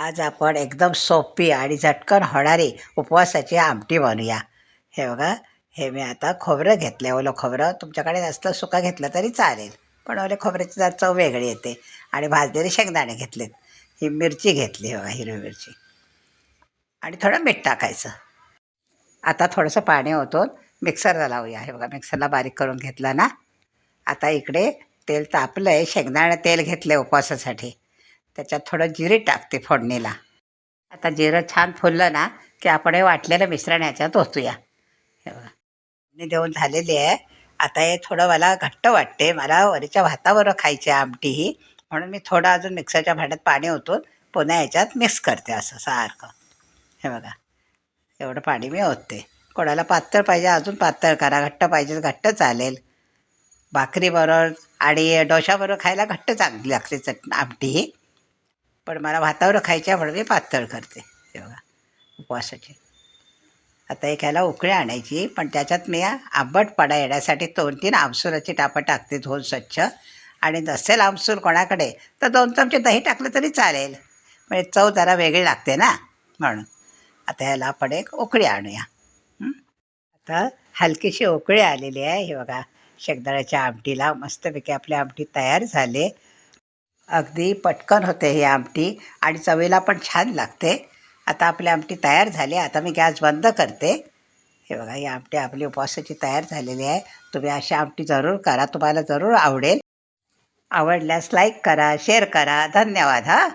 आज आपण एकदम सोपी आणि झटकन होणारी उपवासाची आमटी बनवूया. हे बघा हे मी आता खोबरं घेतलं आहे ओलं खोबरं तुमच्याकडे नसलं सुका घेतलं तरी चालेल पण ओले खोबऱ्याची जर चव वेगळी येते. आणि भाजलेले शेंगदाणे घेतलेत. ही मिरची घेतली बघा हिरवी मिरची. आणि थोडं मीठ टाकायचं. आता थोडंसं पाणी ओतून मिक्सरला लावूया. हे बघा मिक्सरला बारीक करून घेतला ना? आता इकडे तेल तापलं आहे शेंगदाणे तेल घेतलं आहे उपवासासाठी. त्याच्यात थोडं जिरे टाकते फोडणीला. आता जिरं छान फुललं ना की आपण हे वाटलेलं मिश्रण ह्याच्यात ओतूया. हे बघा. फोडणी देऊन झालेली आहे. आता हे थोडं मला घट्ट वाटते. मला वरीच्या भाताबरोबर खायची आहे आमटी ही. म्हणून मी थोडं अजून मिक्सरच्या भांड्यात पाणी ओतून पुन्हा ह्याच्यात मिक्स करते असं सारखं. हे बघा. एवढं पाणी मी ओतते. कोणाला पातळ पाहिजे अजून पातळ करा. घट्ट पाहिजे घट्ट चालेल. भाकरीबरोबर आणि डोशाबरोबर खायला घट्ट चांगली लागते चट आमटी ही. पण मला भातावर खायच्या म्हणून मी पातळ करते. तेव्हा उपवासाची. आता एक ह्याला उकळी आणायची पण त्याच्यात मी आंबटपणा येण्यासाठी दोन तीन आमसुराची टापं टाकते धुवून स्वच्छ. आणि नसेल आमसूर कोणाकडे तर दोन चमचे दही टाकलं तरी चालेल. म्हणजे चव जरा वेगळी लागते ना म्हणून. आता ह्याला आपण एक उकळी आणूया. आता हलकीशी उकळी आलेली आहे. हे बघा शेंगदाण्याच्या आमटीला मस्तपैकी आपली आमटी तयार झाली. अगदी पटकन होते ही आमटी आणि चवीला पण छान लागते. आता आपली आमटी तयार झाली आता मी गॅस बंद करते. हे बघा ही आमटी आपली उपवासाची तयार झालेली आहे. तुम्ही अशी आमटी जरूर करा. तुम्हाला जरूर आवडेल. आवडल्यास लाईक करा शेअर करा. धन्यवाद हां.